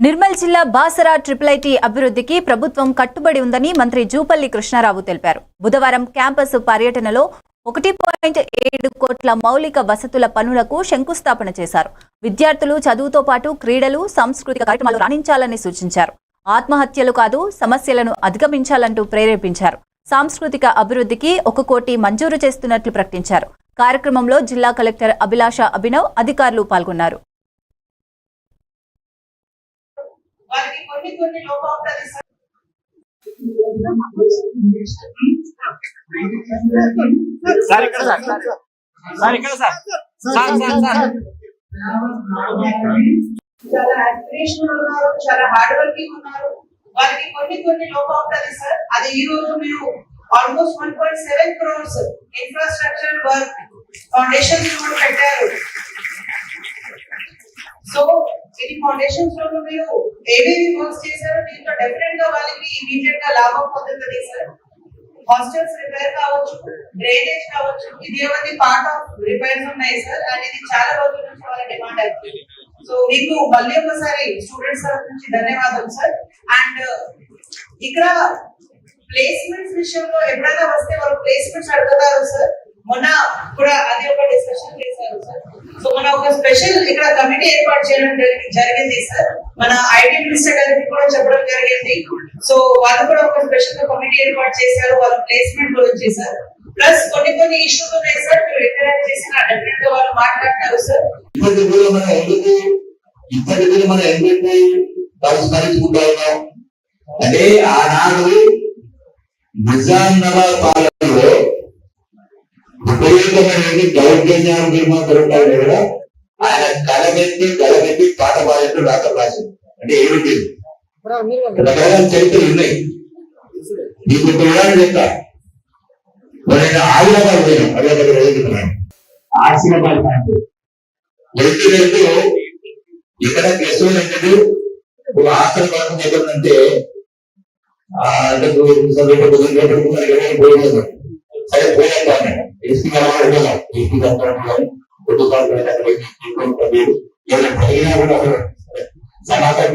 నిర్మల్ జిల్లా Basara triple IT అభివృద్ధికి ప్రభుత్వం కట్టుబడి ఉందని మంత్రి జూపల్లి కృష్ణారావు తెలిపారు. బుధవారం క్యాంపస్ పర్యటనలో ఒకటి పాయింట్ ఏడు కోట్ల మౌలిక వసతుల పనులకు శంకుస్థాపన చేశారు. విద్యార్థులు చదువుతో పాటు క్రీడలు సాంస్కృతిక కార్యక్రమాలు రాణించాలని సూచించారు. ఆత్మహత్యలు కాదు సమస్యలను అధిగమించాలంటూ ప్రేరేపించారు. సాంస్కృతిక అభివృద్ధికి ఒక కోటి మంజూరు చేస్తున్నట్లు ప్రకటించారు. కార్యక్రమంలో జిల్లా కలెక్టర్ అభిలాష అభినవ్ అధికారులు పాల్గొన్నారు. కొన్ని కొన్ని లోపాలు సార్ సార్ ఇక్కడ సార్. సార్ ఇక్కడ సార్. Sir sir sir. చాలా యాక్టివేషన్ ఉన్నారు చాలా హార్డ్ వర్కింగ్ ఉన్నారు. వారికి కొన్ని కొన్ని లోపం ఉంటది సార్. అది ఈ రోజు మీరు almost one point seven crores infrastructure work foundation కూడా పెట్టారు సో ఇది ఫౌండేషన్స్లో మీరు ఏవేవి వర్క్స్ చేశారో దీంట్లో డెఫినెట్గా వాళ్ళకి ఇమీడియట్గా లాభం పొందుతుంది సార్ హాస్టల్స్ రిపేర్ కావచ్చు డ్రైనేజ్ కావచ్చు ఇది ఏమైంది పార్ట్ ఆఫ్ రిపేర్స్ ఉన్నాయి సార్ అండ్ ఇది చాలా రోజుల నుంచి వాళ్ళ డిమాండ్ అవుతుంది సో మీకు మళ్ళీ ఒకసారి స్టూడెంట్స్ తరఫు నుంచి ధన్యవాదాలు సార్ అండ్ uh, ఇక్కడ ప్లేస్మెంట్స్ విషయంలో ఎప్పుడైనా వస్తే వాళ్ళు ప్లేస్మెంట్స్ అడుగుతారు సార్ మొన్న కూడా అది ఒకటి సో మన ఒక స్పెషల్ ఇక్కడ కమిటీ ఏర్పాటు చేయడం జరిగింది సార్ మన ఐటీ మినిస్టర్ గారికి కూడా చెప్పడం జరిగింది. సో వాళ్ళు కూడా ఒక స్పెషల్ కమిటీ ఏర్పాటు చేశారు. వాళ్ళ ప్లేస్మెంట్ గురించి సార్ ప్లస్ కొన్ని కొన్ని ఇష్యూస్ ఉన్నాయి సార్ మీరు ఇంటరాక్ట్ చేసిన డెఫినెట్గా వాళ్ళు మాట్లాడతారు సార్ ఇప్పటి మన ఎందుకు ఇప్పటి కూడా ఎందుకు సంస్కరించుకుంటా ఉన్నాం. ఆనాడు నిజామాబాద్ విపరీతమైనటువంటి దౌర్జన్యాలు నిర్మాణం కూడా ఆయన కలబెట్టి కలబెట్టి పాట పాడినట్టు రాత రాసింది అంటే ఏమిటి రకరకాల చరిత్రలు ఉన్నాయి మీకు ఉదాహరణ చెప్తా నేను ఆదిలాబాద్ పోయినాం ఆదిలాబాద్ చదువుతున్నాను ఆసిఫాబాద్ పాయింట్ వెళ్తూ వెళ్తూ ఇక్కడ రెస్టారెంట్ ఒక హాస్టల్ పక్కన ఎక్కడంటే అంటే సరే పోయినా ఎస్పీ గారు ఎస్పీ గారు సమాచారం